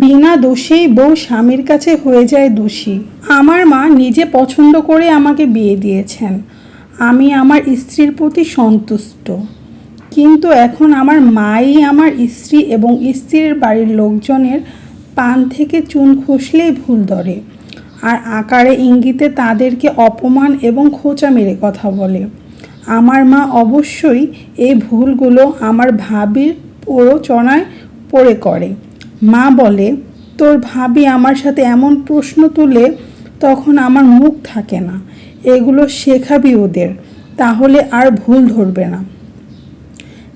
বিনা দোষেই বউ স্বামীর কাছে হয়ে যায় দোষী। আমার মা নিজে পছন্দ করে আমাকে বিয়ে দিয়েছেন। আমি আমার স্ত্রীর প্রতি সন্তুষ্ট। কিন্তু এখন আমার মাই আমার স্ত্রী এবং স্ত্রীর বাড়ির লোকজনের পান থেকে চুন খসলেই ভুল ধরে। আর আকারে ইঙ্গিতে তাদেরকে অপমান এবং খোঁচা মেরে কথা বলে। আমার মা অবশ্যই এই ভুলগুলো আমার ভাবির প্ররোচনায় পড়ে করে। মা বলে, তোর ভাবি আমার সাথে এমন প্রশ্ন তুলে তখন আমার মুখ থাকে না। এগুলো শেখাবি ওদের, তাহলে আর ভুল ধরবে না।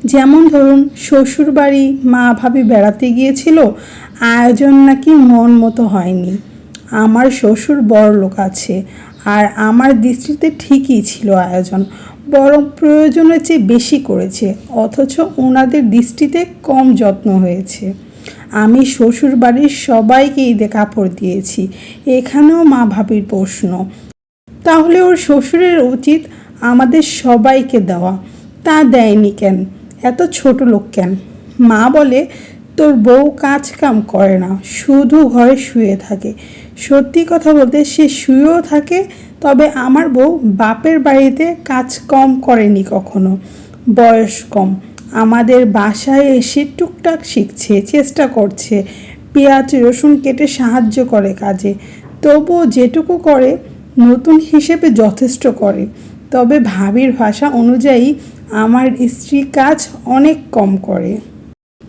যেমন ধরুন শ্বশুর বাড়ি মা ভাবি বেড়াতে গিয়েছিল, আয়োজন নাকি মন মতো হয়নি। আমার শ্বশুর বড় লোক আছে আর আমার দৃষ্টিতে ঠিকই ছিল আয়োজন, বরং প্রয়োজনের চেয়ে বেশি করেছে, অথচ ওনাদের দৃষ্টিতে কম যত্ন হয়েছে। আমি শ্বশুর বাড়ির সবাইকে ঈদে কাপড় দিয়েছি। এখানেও মা ভাবির প্রশ্ন। তাহলে ওর শ্বশুরের উচিত আমাদের সবাইকে দেওয়া। তা দেয়নি কেন? এত ছোট লোক কেন? মা বলে, তোর বউ কাজ কাম করে না, শুধু ঘরে শুয়ে থাকে। সত্যি কথা বলতে সে শুয়েও থাকে, তবে আমার বউ বাপের বাড়িতে কাজ কম করেনি কখনো। বয়স কম। আমাদের বাসায় এসে টুকটাক শিখছে, চেষ্টা করছে। পেঁয়াজ, রসুন কেটে সাহায্য করে কাজে। তবুও যেটুকু করে, নতুন হিসেবে যথেষ্ট করে। তবে ভাবির ভাষা অনুযায়ী আমার স্ত্রী কাজ অনেক কম করে।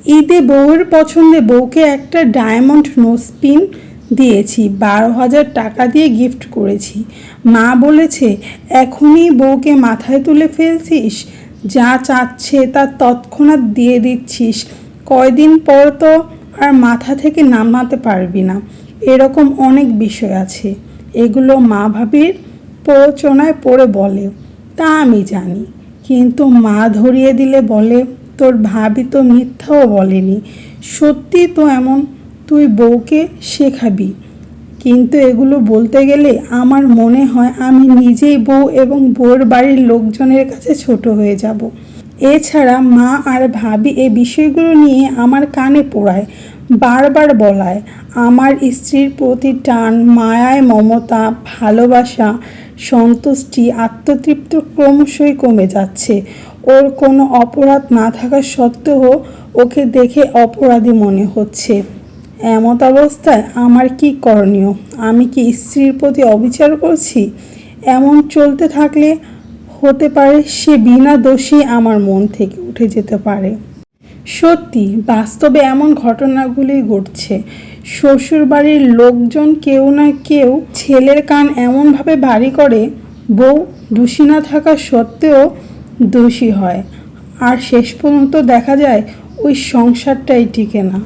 ঈদে বউয়ের পছন্দে বউকে একটা ডায়মন্ড নোসপিন দিয়েছি, বারো হাজার টাকা দিয়ে গিফট করেছি। মা বলেছে, এখনই বউকে মাথায় তুলে ফেলছিস? যা চাচ্ছে তা তৎক্ষণাৎ দিয়ে দিচ্ছিস। কয়দিন পর তো আর মাথা থেকে নামাতে পারবি না। এরকম অনেক বিষয় আছে। এগুলো মা ভাবির প্ররোচনায় পড়ে বলে। তা আমি জানি। কিন্তু মা ধরিয়ে দিলে বলে, তোর ভাবি তো মিথ্যাও বলেনি। সত্যি তো এমন, তুই বউকে শেখাবি। কিন্তু এগুলো বলতে গেলে আমার মনে হয় আমি নিজেই বউ এবং বউর বাড়ির লোকজনের কাছে ছোট হয়ে যাব। এছাড়া মা আর ভাবি এই বিষয়গুলো নিয়ে আমার কানে পোড়ায়, বারবার বলায়। আমার স্ত্রীর প্রতি টান, মায়ায় মমতা, ভালোবাসা, সন্তুষ্টি, আত্মতৃপ্ত ক্রমশই কমে যাচ্ছে। ওর কোনো অপরাধ না থাকা সত্ত্বেও ওকে দেখে অপরাধী মনে হচ্ছে। এমত অবস্থায় আমার কি করণীয়? আমি কি স্ত্রীর প্রতি অবিচার করছি? এমন চলতে থাকলে হতে পারে সে বিনা দোষী আমার মন থেকে উঠে যেতে পারে। সত্যি, বাস্তবে এমন ঘটনাগুলি ঘটছে। শ্বশুর বাড়ির লোকজন কেউ না কেউ ছেলের কান এমনভাবে ভারী করে, বউ দোষী না থাকা সত্ত্বেও দোষী হয়। আর শেষ পর্যন্ত দেখা যায় ওই সংসারটাই টিকে না।